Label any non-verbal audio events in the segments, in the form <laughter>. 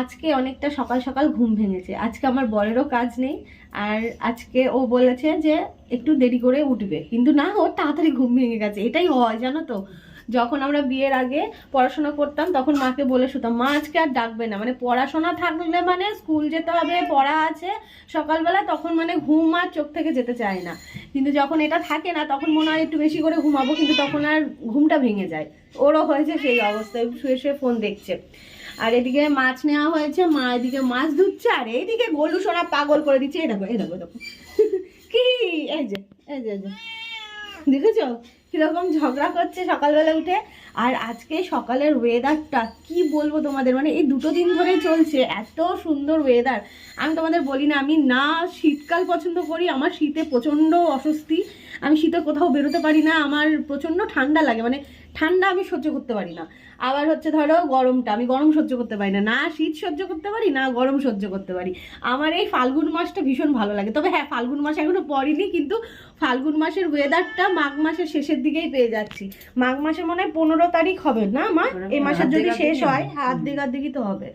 আজকে অনেকটা সকাল সকাল ঘুম ভেঙেছে। আজকে আমার বরেরও কাজ নেই, আর আজকে ও বলেছে যে একটু দেরি করে উঠবে। কিন্তু না ওর তাড়াতাড়ি ঘুম ভেঙে গেছে। এটাই হয়, জানো তো? যখন আমরা বিয়ের আগে পড়াশোনা করতাম, তখন মাকে বলে শুতাম, মা, আজকে আর ডাকবে না। মানে পড়াশোনা থাকলে মানে স্কুল যেতে হবে, পড়া আছে, সকালবেলা তখন মানে ঘুম আর চোখ থেকে যেতে চায় না। কিন্তু যখন এটা থাকে না, তখন মনে হয় একটু বেশি করে ঘুমাবো, কিন্তু তখন আর ঘুমটা ভেঙে যায়। ওরও হয়েছে সেই অবস্থায় শুয়ে শুয়ে ফোন দেখছে। আর এদিকে মাছ নেওয়া হয়েছে, মা এদিকে মাছ ধুচ্ছে, আর এইদিকে গোলু সোনা পাগল করে দিচ্ছে। এই দেখো এই দেখো দেখো। <laughs> কি? এই যে এই যে দেখেছ? কীরকম ঝগড়া করছে সকালবেলা উঠে। আর আজকে সকালের ওয়েদারটা কি বলব তোমাদের? মানে এই দুটো দিন ধরেই চলছে, এত সুন্দর ওয়েদার আমি তোমাদের বলি না, আমি না শীতকাল পছন্দ করি, আমার শীতে প্রচণ্ড অস্বস্তি। আমি শীতে কোথাও বেরোতে পারি না, আমার প্রচণ্ড ঠান্ডা লাগে। মানে ঠান্ডা আমি সহ্য করতে পারি না। আবার হচ্ছে ধরো গরমটা আমি গরম সহ্য করতে পারি না। না শীত সহ্য করতে পারি না গরম সহ্য করতে পারি। আমার এই ফাল্গুন মাসটা ভীষণ ভালো লাগে। তবে হ্যাঁ ফাল্গুন মাস এখনও পড়িনি কিন্তু ফাল্গুন মাসের ওয়েদারটা মাঘ মাসের শেষের দিকেই পেয়ে যাচ্ছি। মাঘ মাসে মনে হয় পনেরো তারিখ হবে না মা? এই মাসের যদি শেষ হয় হাত দিঘার দিকে তো হবে।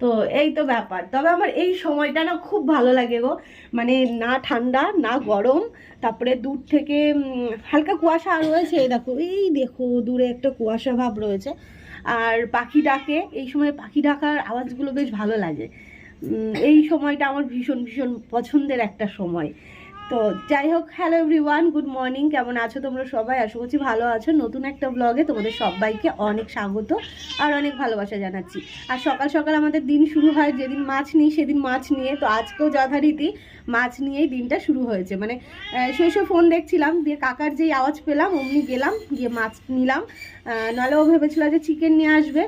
তো এই তো ব্যাপার। তবে আমার এই সময়টা না খুব ভালো লাগে গো। মানে না ঠান্ডা, না গরম, তারপরে দূর থেকে হালকা কুয়াশা রয়েছে, এই দেখো এই দেখো, দূরে একটা কুয়াশা ভাব রয়েছে। আর পাখি ডাকে, এই সময় পাখি ডাকার আওয়াজগুলো বেশ ভালো লাগে। এই সময়টা আমার ভীষণ ভীষণ পছন্দের একটা সময়। তো যাই হোক হ্যালো এভরিওয়ান গুড মর্নিং কেমন আছো তোমরা সবাই? আশা করছি ভালো আছো। নতুন একটা ব্লগে তোমাদের সবাইকে অনেক স্বাগত আর অনেক ভালোবাসা জানাচ্ছি। আর সকাল সকাল আমাদের দিন শুরু হয়, যেদিন মাছ নিই সেদিন মাছ নিয়ে। তো আজকেও যথারীতি মাছ নিয়েই দিনটা শুরু হয়েছে। মানে শুয়ে ফোন দেখছিলাম, দিয়ে কাকার যেই আওয়াজ পেলাম, অমনি গেলাম, গিয়ে মাছ নিলাম। নাহলে ও ভেবেছিল যে চিকেন নিয়ে আসবে।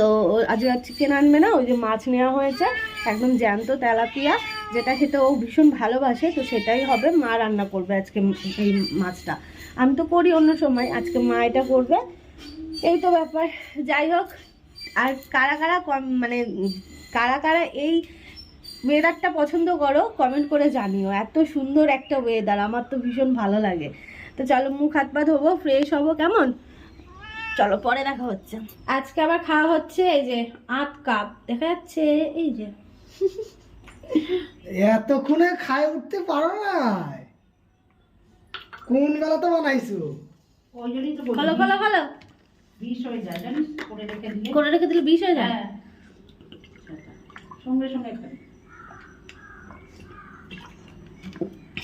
তো আজ চিকেন আনবে না, ওই যে মাছ নেওয়া হয়েছে, একদম জ্যান্ত তেলাপিয়া, যেটা খেতে ও ভীষণ ভালোবাসে, তো সেটাই হবে, মা রান্না করবে আজকে এই মাছটা। আমি তো করি অন্য সময়, আজকে মা এটা করবে। এই তো ব্যাপার, যাই হোক, আর কারা কারা কম- মানে কারা কারা এই ওয়েদারটা পছন্দ করো কমেন্ট করে জানিও। এত সুন্দর একটা ওয়েদার আমার তো ভীষণ ভালো লাগে। তো চলো মুখ হাত পা ধোবো ফ্রেশ হব, কেমন? চলো পরে দেখা হচ্ছে। আজকে আবার খাওয়া হচ্ছে এই যে আট কাপ দেখা যাচ্ছে এই যে। এতক্ষণে খায় উঠতে পারো না। কোন বেলা তো বানাইছো? করে রেখে দিয়ে করে রেখে দিলে বিষ হয়ে যায়? হ্যাঁ। সঙ্গে সঙ্গে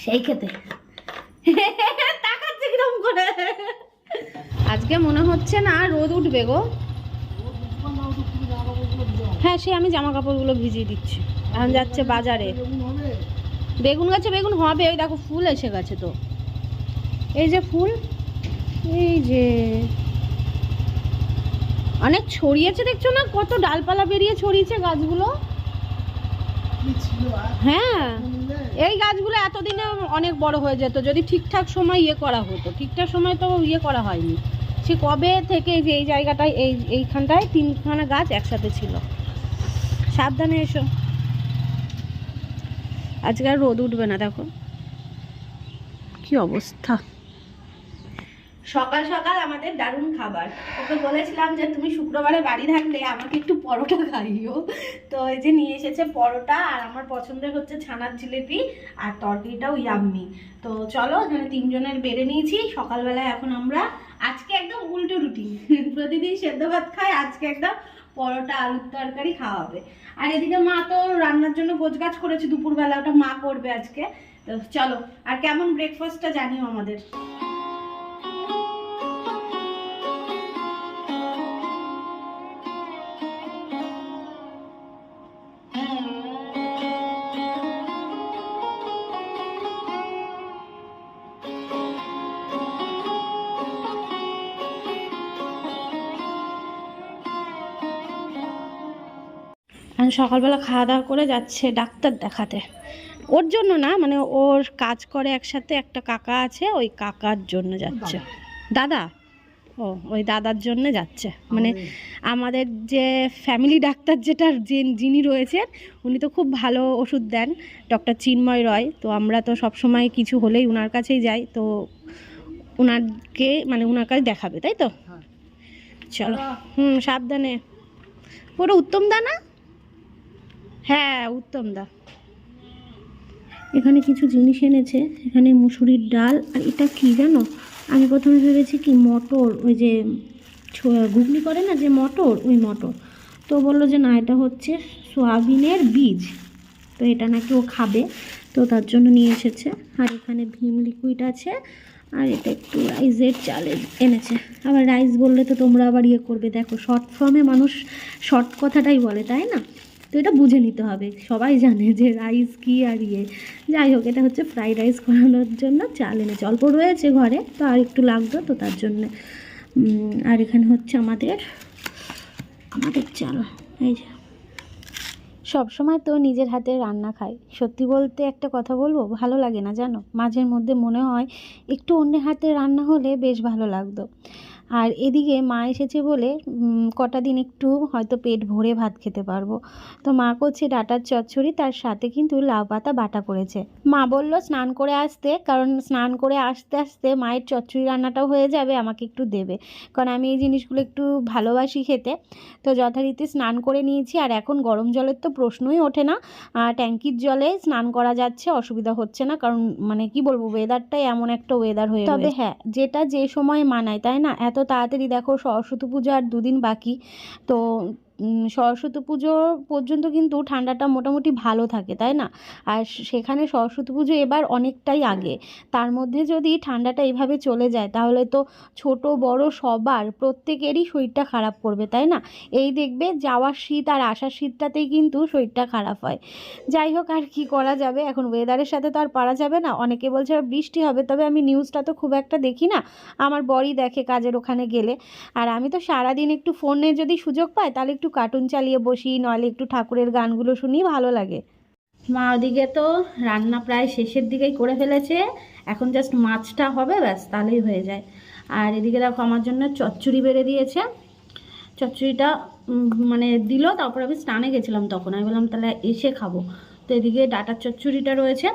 সেই খেতে। <laughs> তাকাচ্ছে কিরম করে। আজকে মনে হচ্ছে না রোদ উঠবে গো। হ্যাঁ সে আমি জামা কাপড়গুলো ভিজিয়ে দিচ্ছি। এখন যাচ্ছে বাজারে। বেগুন গাছে বেগুন হবে, ওই দেখো ফুল এসে গেছে তো। এই যে ফুল, এই যে। অনেক ছড়িয়েছে দেখছ না? কত ডালপালা বেরিয়ে ছড়িয়েছে গাছগুলো। হ্যাঁ এই গাছগুলো এতদিনে অনেক বড় হয়ে যেত, যদি ঠিকঠাক সময় ইয়ে করা হতো। ঠিকঠাক সময় তো ইয়ে করা হয়নি। সে কবে থেকে এই যে এই জায়গাটায়, এই এইখানটায় তিনখানা গাছ একসাথে ছিল। সাবধানে এসো। আজকে আর রোদ উঠবে না, দেখো। কি অবস্থা। সকাল সকাল আমাদের দারুণ খাবার। ওকে বলেছিলাম যে, তুমি শুক্রবারে বাড়ি থাকলে আমাকে একটু পরোটা খাইও। তো এই যে নিয়ে এসেছে পরোটা, আর আমার পছন্দের হচ্ছে ছানার জিলিপি আর তরকারিটাও ইয়াম্মি। তো চলো, এখানে তিনজনের বেড়ে নিয়েছি। সকালবেলায় এখন আমরা আজকে একদম উল্টো রুটি প্রতিদিন সেদ্ধ ভাত খাই, আজকে একদম পরোটা আলুর তরকারি খাওয়া হবে আর এদিকে মা তো রান্নার জন্য গোছগাছ করেছে, দুপুরবেলা ওটা মা করবে আজকে। তো চলো, আর কেমন ব্রেকফাস্টটা জানিও আমাদের। সকালবেলা খাওয়া দাওয়া করে যাচ্ছে ডাক্তার দেখাতে। ওর জন্য না মানে ওর কাজ করে একসাথে একটা কাকা আছে ওই কাকার জন্য যাচ্ছে। দাদা? ও ওই দাদার জন্য যাচ্ছে। মানে আমাদের যে ফ্যামিলি ডাক্তার যেটা যিনি রয়েছেন উনি তো খুব ভালো ওষুধ দেন ডক্টর চিন্ময় রয়। তো আমরা তো সব সময় কিছু হলেই ওনার কাছেই যাই তো ওনারকে মানে ওনার কাছে দেখাবে তাই তো? হ্যাঁ। চলো। হুম সাবধানে। পুরো উত্তম দানা হ্যাঁ উত্তম দা। এখানে কিছু জিনিস এনেছে, এখানে মুসুরির ডাল, আর এটা কি জানো? আমি প্রথমে ভেবেছি কি মটর, ওই যে ঘুগনি করে না যে মটর? ওই মটর। তো বলল যে না, এটা হচ্ছে সোয়াবিনের বীজ। তো এটা নাকি ও খাবে, তো তার জন্য নিয়ে এসেছে। আর এখানে ভীম লিকুইড আছে, আর এটা একটু রাইসের চালে এনেছে। আবার রাইস বললে তো তোমরা আবার ইয়ে করবে। দেখো, শর্ট ফর্মে মানুষ শর্ট কথাটাই বলে, তাই না? এটা বুঝে নিতে হবে। সবাই জানে যে রাইস কি আর ইয়ে। যাই হোক, এটা হচ্ছে ফ্রাইড রাইস করানোর জন্য চাল এনেছে। অল্প রয়েছে ঘরে, তো আর একটু লাগতো তো তার জন্য। আর এখানে হচ্ছে আমাদের আমাদের চাল। এই যে। সব সময় তো নিজের হাতে রান্না খাই। সত্যি বলতে একটা কথা বলব, ভালো লাগে না জানো? মাঝের মধ্যে মনে হয় একটু অন্যের হাতে রান্না হলে বেশ ভালো লাগতো। আর এদিকে মা এসেছে বলে কটা দিন একটু হয়তো পেট ভরে ভাত খেতে পারব। তো মা করছে ডাটার চচ্চড়ি তার সাথে কিন্তু লাউ পাতা বাটা করেছে। মা বলল স্নান করে আসতে। কারণ স্নান করে আসতে আসতে মায়ের চচ্চড়ি রান্নাটাও হয়ে যাবে আমাকে একটু দেবে। কারণ আমি এই জিনিসগুলো একটু ভালোবাসি খেতে। তো যথারীতি স্নান করে নিয়েছি আর এখন গরম জলের তো প্রশ্নই ওঠে না। আর ট্যাঙ্কির জলে স্নান করা যাচ্ছে অসুবিধা হচ্ছে না। কারণ মানে কি বলব ওয়েদারটাই এমন একটা ওয়েদার হয়ে তবে হ্যাঁ যেটা যে সময় মানায় তাই না? এত তাড়াতাড়ি দেখো সরস্বতী পূজা আর দুদিন বাকি তো সরস্বতী পুজো পর্যন্ত কিন্তু ঠান্ডাটা মোটামুটি ভালো থাকে, তাই না? আর সেখানে সরস্বতী পুজো এবার অনেকটাই আগে। তার মধ্যে যদি ঠান্ডাটা এইভাবে চলে যায়, তাহলে তো ছোট, বড় সবার প্রত্যেকেরই শরীরটা খারাপ করবে, তাই না? এই দেখবে যাওয়ার শীত আর আসার শীতটাতেই কিন্তু শরীরটা খারাপ হয়। যাই হোক, আর কি করা যাবে? এখন ওয়েদারের সাথে তো আর পারা যাবে না। অনেকে বলছে বৃষ্টি হবে, তবে আমি নিউজটা তো খুব একটা দেখি না। আমার বরই দেখে কাজের ওখানে গেলে। আর আমি তো সারাদিন একটু ফোনে যদি সুযোগ পাই, তাহলে একটু কার্টুন চালিয়ে বসি, নইলে একটু ঠাকুরের গানগুলো শুনি, ভালো লাগে। মা ওদিকে তো রান্না প্রায় শেষের দিকেই করে ফেলেছে, এখন জাস্ট মাছটা হবে, ব্যাস, তাহলেই হয়ে যায়। আর এদিকে দেখো আমার জন্য চচ্চড়ি বেড়ে দিয়েছে। চচ্চড়িটা মানে দিল, তারপর আমি স্নানে গেছিলাম তখন। আমি বললাম, তাহলে এসে খাব। তো এদিকে ডাটার চচ্চড়িটা রয়েছে,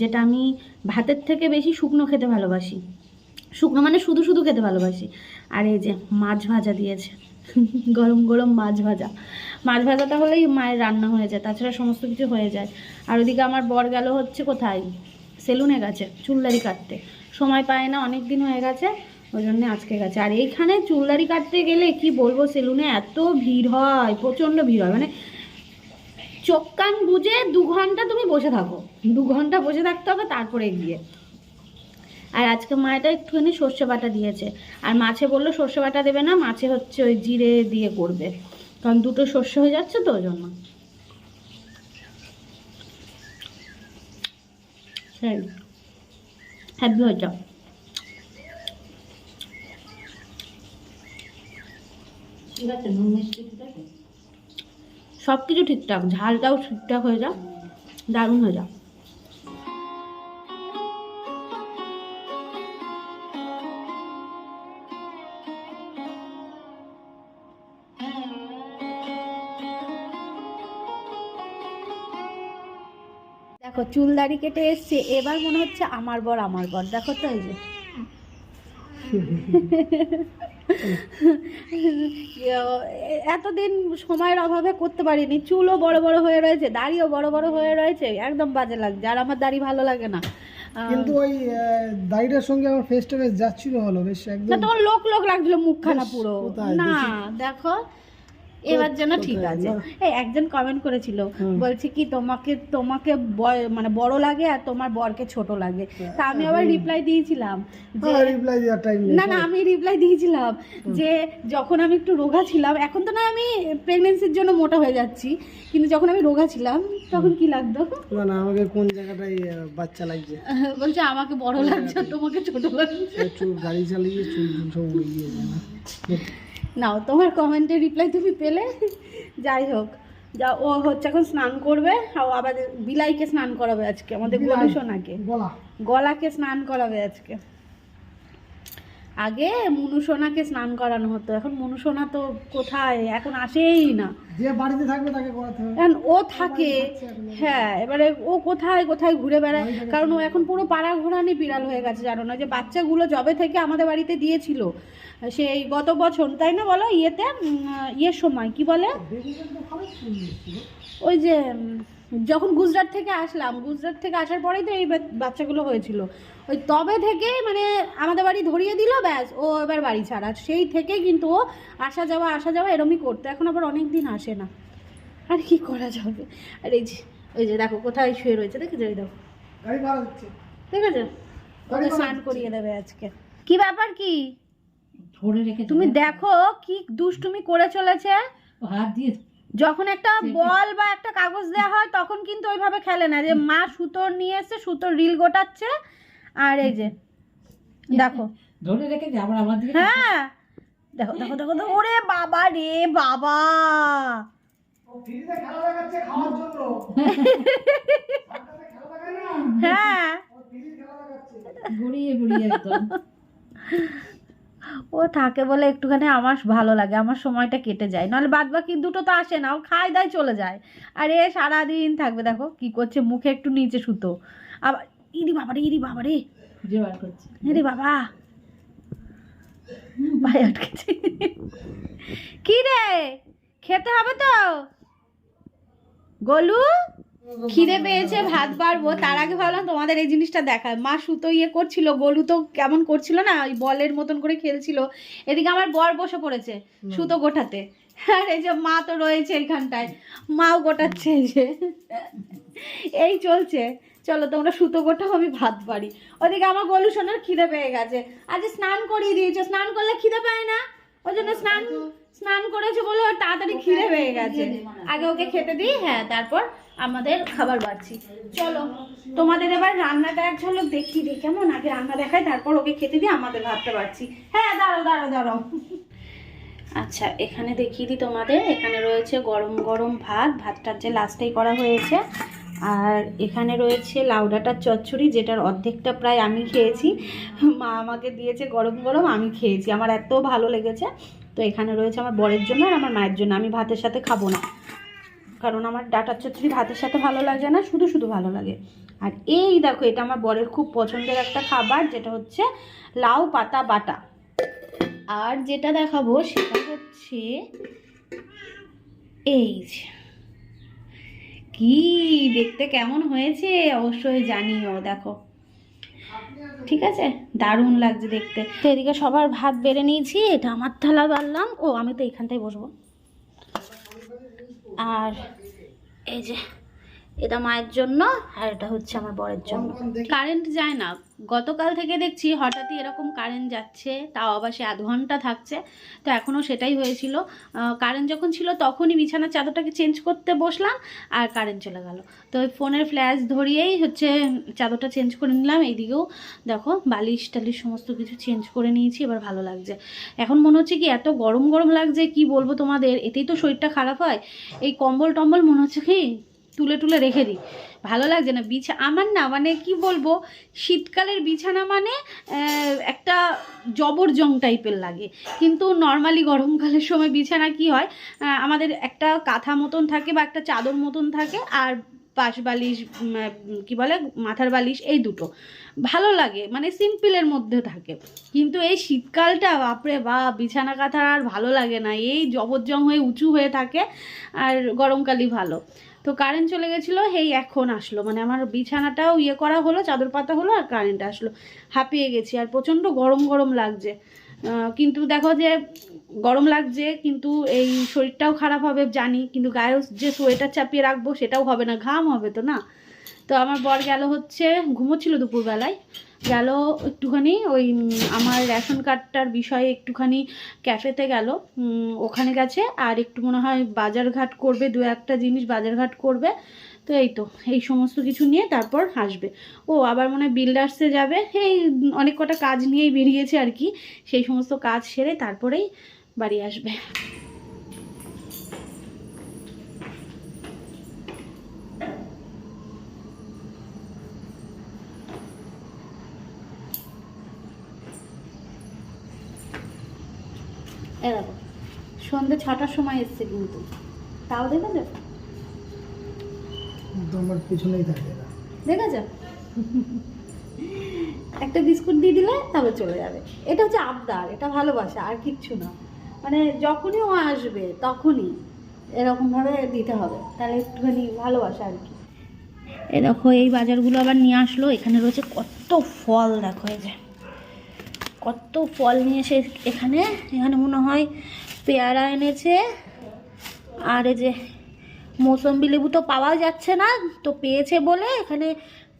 যেটা আমি ভাতের থেকে বেশি শুকনো খেতে ভালোবাসি। শুকনো মানে শুধু শুধু খেতে ভালোবাসি। আর এই যে মাছ ভাজা দিয়েছে। গরম গরম মাছ ভাজা। মাছ ভাজাটা হলেই মায়ের রান্না হয়ে যায়, তাছাড়া সমস্ত কিছু হয়ে যায়। আর ওদিকে আমার বর গেল হচ্ছে কোথায়? সেলুনে গেছে চুলদারি কাটতে। সময় পায় না, অনেক দিন হয়ে গেছে ওই জন্য আজকে গেছে। আর এইখানে চুলদারি কাটতে গেলে কি বলব, সেলুনে এত ভিড় হয়, প্রচণ্ড ভিড় হয়। মানে চোখ কান বুঝে দু ঘণ্টা তুমি বসে থাকো। দু ঘণ্টা বসে থাকতে হবে, তারপরে গিয়ে। আর আজকে মায়েটা একটুখানি সর্ষে বাটা দিয়েছে। আর মাছে বলল সর্ষে বাটা দেবে না মাছে হচ্ছে ওই জিরে দিয়ে করবে। কারণ দুটো সর্ষে হয়ে যাচ্ছে তো ওই জন্য। হ্যাপি আছে ঠিক আছে সব কিছু ঠিকঠাক ঝালটাও ঠিকঠাক হয়ে যা দারুণ হয়ে যা দেখো চুল দাড়ি কেটে এসছে। এবার মনে হচ্ছে আমার বর আমার বর। দেখো তো এই যে। এতদিন সময়ের অভাবে করতে পারিনি। চুলও বড় বড় হয়ে রয়েছে দাড়িও বড় বড় হয়ে রয়েছে। একদম বাজে লাগছে আর আমার দাড়ি ভালো লাগে না। কিন্তু ওই দাড়িটার সঙ্গে আমার ফেসটা বেশ যাচ্ছিল হলো বেশ একদম তোমার লোক লোক লাগছিল মুখখানা পুরো। না দেখি? এবার যেন ঠিক আছে। এই একজন কমেন্ট করেছিল বলছে কি তোমাকে তোমাকে বয়- মানে বড় লাগে আর তোমার বরকে ছোট লাগে। তা আমি আবার রিপ্লাই দিয়েছিলাম যে রিপ্লাই দেওয়ার টাইম না না আমি রিপ্লাই দিয়েছিলাম যে যখন আমি একটু রোগা ছিলাম এখন তো না আমি প্রেগনেন্সির জন্য মোটা হয়ে যাচ্ছি কিন্তু যখন আমি রোগা ছিলাম তখন কি লাগতো? না না আমাকে কোন জায়গাটায় আহ, বাচ্চা লাগছে? <laughs> বলছে আমাকে বড় লাগছে তোমাকে ছোট লাগছে। গাড়ি চালিয়ে চুল সব উড়ে না। নাও তোমার কমেন্টের রিপ্লাই তুমি পেলে। যাই হোক যা ও হচ্ছে এখন স্নান করবে আর আবার বিলাইকে স্নান করাবে আজকে আমাদের গলা? সোনাকে গলাকে স্নান করাবে আজকে। আগে মুনুসোনাকে স্নান করানো হতো এখন মুনুসোনা তো কোথায়? এখন আসেই না। যে বাড়িতে থাকবে তাকে করাতে হবে। এখন ও থাকে হ্যাঁ এবারে ও কোথায় কোথায় ঘুরে বেড়ায়? কারণ ও এখন। পুরো পাড়া ঘোরানি বিড়াল হয়ে গেছে জানো না? যে বাচ্চাগুলো জবে থেকে আমাদের বাড়িতে দিয়েছিল সেই গত বছর তাই না বলো? ইয়েতে ইয়ের সময় কি বলে। ওই যে যখন গুজরাট থেকে আসলাম গুজরাট থেকে আসার পরেই তো এই বাচ্চাগুলো হয়েছিল। ওই তবে থেকে মানে আমাদের বাড়ি ধরিয়ে দিল ব্যাস ও এবার বাড়ি ছাড়া। সেই থেকেই কিন্তু ও আসা যাওয়া আসা যাওয়া এরমই করতো। এখন আবার অনেক দিন আসে না। আর কি করা যাবে? আর এই যে ওই যে দেখো কোথায় শুয়ে রয়েছে দেখেছ? এই দেখো। ঠিক আছে দিচ্ছে। ওকে স্নান করিয়ে দেবে আজকে। কি ব্যাপার কি? ধরে রেখে তুমি দেখো কি দুষ্টুমি করে চলেছে। হাত দিয়ে যখন একটা বল বা একটা কাগজ দেওয়া হয় তখন কিন্তু ওইভাবে খেলে না। যে মা সুতোর নিয়ে এসে সুতোর রিল গোটাচ্ছে আর এই যে দেখো। ধরে রেখে যে আবার আমার দিকে হ্যাঁ। দেখো দেখো দেখো দেখো। ওরে বাবা রে বাবা। <laughs> হ্যাঁ। গড়িয়ে গড়িয়ে একদম। ও থাকে বলে একটুখানি আমার ভালো লাগে আমার সময়টা কেটে যায়। নাহলে বাদ বাকি দুটো তো আসে না ও খায় দায় চলে যায়। আর এ সারাদিন থাকবে দেখো কি করছে মুখে একটু নিচে সুতো। আবার ইরি বাবা রে ইরি বাবা রে বাবা। ভাই আটকেছে। কি রে? খেতে হবে তো? গলু? খিদে পেয়েছে ভাত বাড়বো। তার আগে ভাবলাম তোমাদের এই জিনিসটা দেখায়। মা সুতো ইয়ে করছিল গলু তো কেমন করছিল না ওই বলের মতন করে খেলছিল। এদিকে আমার বর বসে পড়েছে সুতো গোটাতে আর এই যে মা তো রয়েছে এইখানটায় মাও গোটাচ্ছে এই যে। এই চলছে। চলো তোমরা সুতো গোটাও আমি ভাত পারি ওদিকে আমার গলু সোনার খিদে পেয়ে গেছে। আজ স্নান করিয়ে দিয়েছ স্নান করলে খিদে পায় না? ওই জন্য স্নান স্নান করেছে বলে ওর তাড়াতাড়ি খিদে হয়ে গেছে। আগে ওকে খেতে দিই হ্যাঁ তারপর আমাদের খাবার বাড়ছি। চলো তোমাদের এবার রান্নাটা এক ঝলক দেখিয়ে দিই কেমন? আগে রান্না দেখাই তারপর ওকে খেতে দিই আমাদের ভাতটা বাড়ছি। হ্যাঁ দাঁড়ো দাঁড়ো দাঁড়াও। আচ্ছা এখানে দেখিয়ে দিই তোমাদের এখানে রয়েছে গরম গরম ভাত ভাতটার যে লাস্টেই করা হয়েছে। আর এখানে রয়েছে লাউডাটার চচ্চড়ি যেটার অর্ধেকটা প্রায় আমি খেয়েছি। মা আমাকে দিয়েছে গরম গরম আমি খেয়েছি আমার এত ভালো লেগেছে। এখানে রয়েছে আমার বরের জন্য আর আমার মায়ের জন্য। আমি ভাতের সাথে খাব না। কারণ আমার ডাটার চচ্চড়ি ভাতের সাথে ভালো লাগে না, শুধু শুধু ভালো লাগে। আর এই দেখো, এটা আমার বরের খুব পছন্দের একটা খাবার, যেটা হচ্ছে লাউ পাতা বাটা। আর যেটা দেখাবো সেটা হচ্ছে এই কি দেখতে কেমন হয়েছে? অবশ্যই জানিও, দেখো। ঠিক আছে? দারুণ লাগছে দেখতে। তো এদিকে সবার ভাত বেড়ে নিয়েছি, এটা আমার থালা বাড়লাম। ও, আমি তো এখানটাই বসবো। আর এই যে এটা মায়ের জন্য আর এটা হচ্ছে আমার বরের জন্য। কারেন্ট যায় না। গতকাল থেকে দেখছি হঠাৎই এরকম কারেন্ট যাচ্ছে তাও আবার সে আধ ঘণ্টা থাকছে। তো এখনও সেটাই হয়েছিল। কারেন্ট যখন ছিল তখনই বিছানার চাদরটাকে চেঞ্জ করতে বসলাম আর কারেন্ট চলে গেল। তো ওই ফোনের ফ্ল্যাশ ধরিয়েই হচ্ছে চাদরটা চেঞ্জ করে নিলাম। এইদিকেও দেখো বালিশ টালিশ সমস্ত কিছু চেঞ্জ করে নিয়েছি এবার ভালো লাগছে। এখন মনে হচ্ছে কি এত গরম গরম লাগছে কি বলব তোমাদের? এতেই তো শরীরটা খারাপ হয়। এই কম্বল টম্বল মনে হচ্ছে কি তুলে তুলে রেখে দিই। ভালো লাগছে না বিছা, আমার না মানে কি বলব, শীতকালের বিছানা মানে একটা জবর জং টাইপের লাগে। কিন্তু নর্মালি গরমকালের সময় বিছানা কি হয় আমাদের একটা কাঁথা মতন থাকে বা একটা চাদর মতন থাকে আর পাশ বালিশ কি বলে, মাথার বালিশ, এই দুটো। ভালো লাগে মানে সিম্পলের মধ্যে থাকে। কিন্তু এই শীতকালটা, বাপরে বা বিছানা কাঁথা আর ভালো লাগে না। এই জবরজং হয়ে, উঁচু হয়ে থাকে আর গরমকালই ভালো। তো কারেন্ট চলে গেছিল এই এখন আসলো। মানে আমার বিছানাটাও ইয়ে করা হলো, চাদর পাতা হলো আর কারেন্ট আসলো। হাঁপিয়ে গেছি আর প্রচণ্ড গরম গরম লাগছে। কিন্তু দেখো যে গরম লাগছে, কিন্তু এই শরীরটাও খারাপ হবে জানি, কিন্তু গায়েও যে সোয়েটার চাপিয়ে রাখব সেটাও হবে না, ঘাম হবে তো না। তো আমার বর গেল হচ্ছে, ঘুমোচ্ছিল দুপুরবেলায়। গেল একটুখানি, ওই আমার রেশন কার্ডটার বিষয়ে একটুখানি ক্যাফেতে গেল ওখানে গেছে, আর একটু মনে হয় বাজারঘাট করবে, দু একটা জিনিস বাজারঘাট করবে, তো এই তো, এই সমস্ত কিছু নিয়ে তারপর আসবে। ও, আবার মনে হয় বিল্ডার্সে যাবে, এই অনেক কটা কাজ নিয়েই বেরিয়েছে আর কি, সেই সমস্ত কাজ সেরে তারপরেই বাড়ি আসবে। এ দেখো সন্ধ্যে ছটার সময় এসছে কিন্তু। তাও দেখেছ? তো আমার পিছনেই থাকে এরা। দেখেছ? একটা বিস্কুট দিয়ে দিলে তবে চলে যাবে। এটা হচ্ছে আবদার এটা ভালোবাসা আর কিচ্ছু না। মানে যখনই ও আসবে তখনই এরকমভাবে দিতে হবে। তাহলে একটুখানি ভালোবাসা আর কি। এ দেখো এই বাজারগুলো আবার নিয়ে আসলো। এখানে রয়েছে কত ফল দেখো এই যে। কত ফল নিয়ে এসে এখানে এখানে মনে হয় পেয়ারা এনেছে। আর এই যে মৌসম্বি লেবু তো পাওয়া যাচ্ছে না, তো পেয়েছে বলে এখানে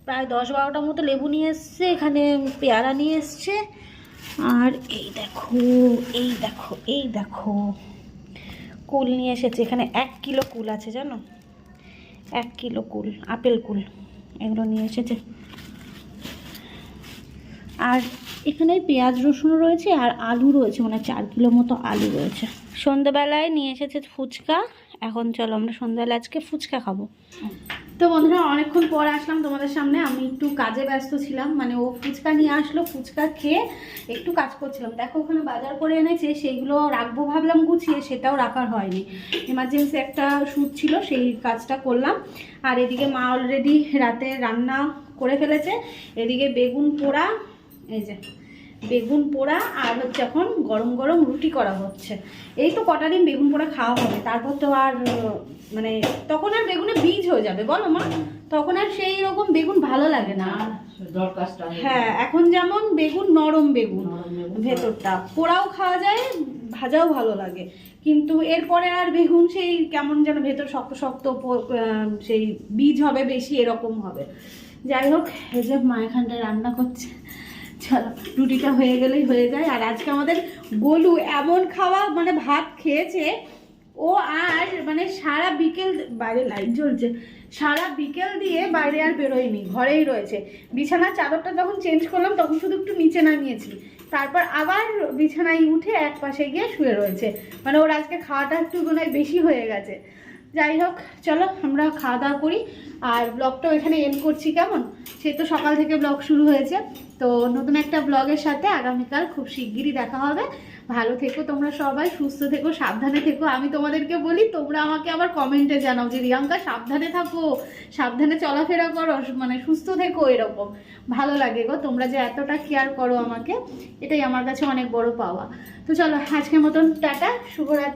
প্রায় দশ বারোটা মতো লেবু নিয়ে এসছে, এখানে পেয়ারা নিয়ে এসছে। আর এই দেখো এই দেখো এই দেখো, কুল নিয়ে এসেছে। এখানে এক কিলো কুল আছে জানো? এক কিলো কুল, আপেল কুল, এগুলো নিয়ে এসেছে। আর এখানে পেঁয়াজ রসুন রয়েছে আর আলু রয়েছে মানে চার কিলো মতো আলু রয়েছে। সন্ধ্যাবেলায় নিয়ে এসেছে ফুচকা। এখন চলো আমরা সন্ধ্যাবেলা আজকে ফুচকা খাব। তো বন্ধুরা অনেকক্ষণ পর আসলাম তোমাদের সামনে। আমি একটু কাজে ব্যস্ত ছিলাম মানে ও ফুচকা নিয়ে আসলো ফুচকা খেয়ে একটু কাজ করছিলাম। দেখো ওখানে বাজার করে এনেছে সেইগুলো রাখব ভাবলাম গুছিয়ে সেটাও রাখার হয়নি। এমার্জেন্সি একটা শ্যুট ছিল সেই কাজটা করলাম। আর এদিকে মা অলরেডি রাতে রান্না করে ফেলেছে। এদিকে বেগুন পোড়া এই যে বেগুন পোড়া আর হচ্ছে এখন গরম গরম রুটি করা হচ্ছে। এই তো কটা দিন বেগুন পোড়া খাওয়া হবে তারপর তো আর মানে তখন আর বেগুনে বীজ হয়ে যাবে বলো মা। তখন আর সেই রকম বেগুন ভালো লাগে না। দরকারটা হ্যাঁ এখন যেমন বেগুন নরম বেগুন ভেতরটা। পোড়াও খাওয়া যায় ভাজাও ভালো লাগে। কিন্তু এরপরে আর বেগুন সেই কেমন যেন ভেতর শক্ত শক্ত সেই বীজ হবে বেশি এরকম হবে। যাই হোক এই যে মা এখানটায় রান্না করছে। চলো রুটিটা হয়ে গেলেই হয়ে যায়। আর আজকে আমাদের গোলু এমন খাওয়া মানে ভাত খেয়েছে, ও আর মানে সারা বিকেল বাইরে লাইট জ্বলছে, সারা বিকেল দিয়ে বাইরে আর বেরোয়নি, ঘরেই রয়েছে। বিছানার চাদরটা যখন চেঞ্জ করলাম, তখন শুধু একটু নিচে নামিয়েছি। তারপর আবার বিছানায় উঠে এক পাশে গিয়ে শুয়ে রয়েছে। মানে ওর আজকে খাওয়াটা একটু মনে বেশি হয়ে গেছে। যাই হোক, চলো আমরা খাওয়া দাওয়া করি। আর ব্লগটাও এখানে এন্ড করছি, কেমন? সে তো সকাল থেকে ব্লগ শুরু হয়েছে। তো নতুন একটা ব্লগের সাথে আগামীকাল খুব শিগগিরই দেখা হবে। ভালো থেকো তোমরা সবাই, সুস্থ থেকো, সাবধানে থেকো। আমি তোমাদেরকে বলি, তোমরা আমাকে আবার কমেন্টে জানাও যে, রিয়াঙ্কা, সাবধানে থাকো। সাবধানে চলাফেরা করো। মানে সুস্থ থেকো, এরকম। ভালো লাগে গো, তোমরা যে এতটা কেয়ার করো আমাকে, এটাই আমার কাছে অনেক বড় পাওয়া। তো চলো, আজকের মতন টাটা, শুভরাত্রি।